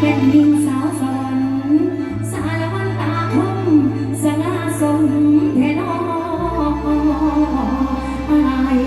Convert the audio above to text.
เป็นหญิงสาวสวรรค์สารวันตาคมสง่าสมเทนออาย